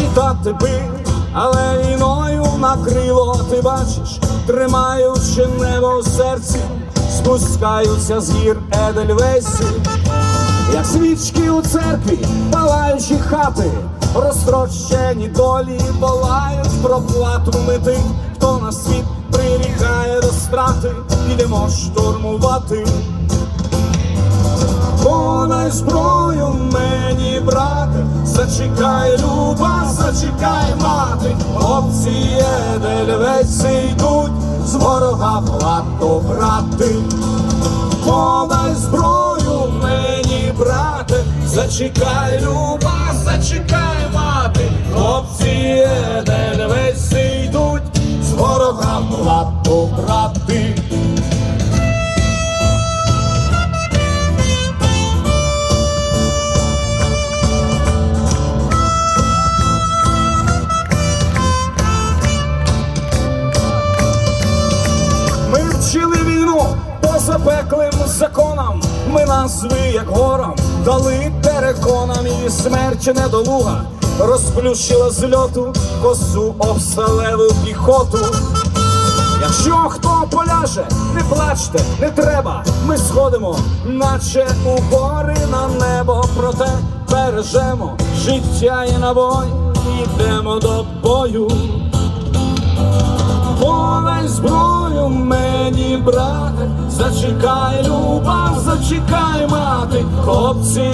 літати би, але війною накрило, ти бачиш, тримаючи небо в серці, спускаються з гір Едельвейси, як свічки у церкві, палаючі хати, розтрощені долі волають про плату ми тих, хто на світ прирікає до страти, підемо штурмувати. Подай зброю мені, брате, зачекай, люба, зачекай, мати, хлопці едельвейці йдуть з ворога плату брати. Подай зброю мені, брате, зачекай, люба, зачекай, мати, хлопці едельвейці йдуть з ворога плату брати. Запеклим законам. Ми назви, як горам, дали переконам і смерть недолуга, розплющила з льоту косу обсталеву піхоту. Якщо хто поляже, не плачте, не треба. Ми сходимо, наче у гори на небо, проте бережемо життя і набой, йдемо до бою. Подай зброю мені, брате, зачекай, люба, зачекай, мати, хлопці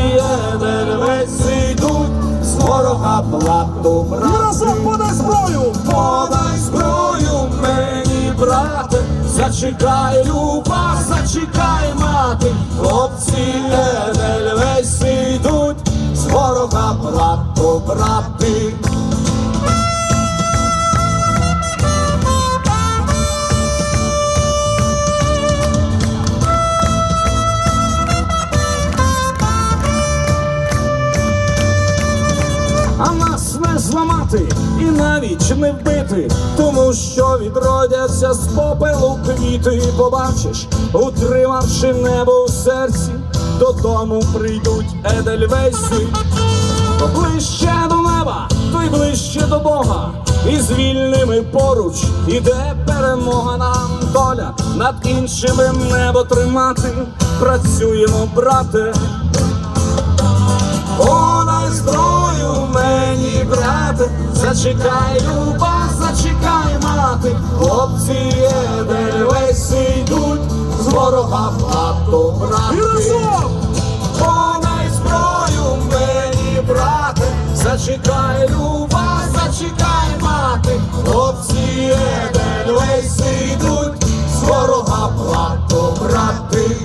едельвейці йдуть, з ворога плату брати. Разом подай зброю! Подай зброю мені, брате, зачекай, люба, зачекай, мати, хлопці едельвейці йдуть, з ворога плату брати. Зламати і навіть не вбити, тому що відродяться з попелу квіти, побачиш, утримавши небо у серці, додому прийдуть едельвейси. Ближче до неба, той ближче до Бога, і з вільними поруч іде перемога нам доля над іншими небо тримати. Працюємо, брате. Мені, брате, зачекай, люба, зачекай, мати, хлопці едельвейси йдуть, з ворога плату І брати. Подай зброю мені, брате, зачекай, люба, зачекай, мати, хлопці едельвейси йдуть, з ворога плату брати.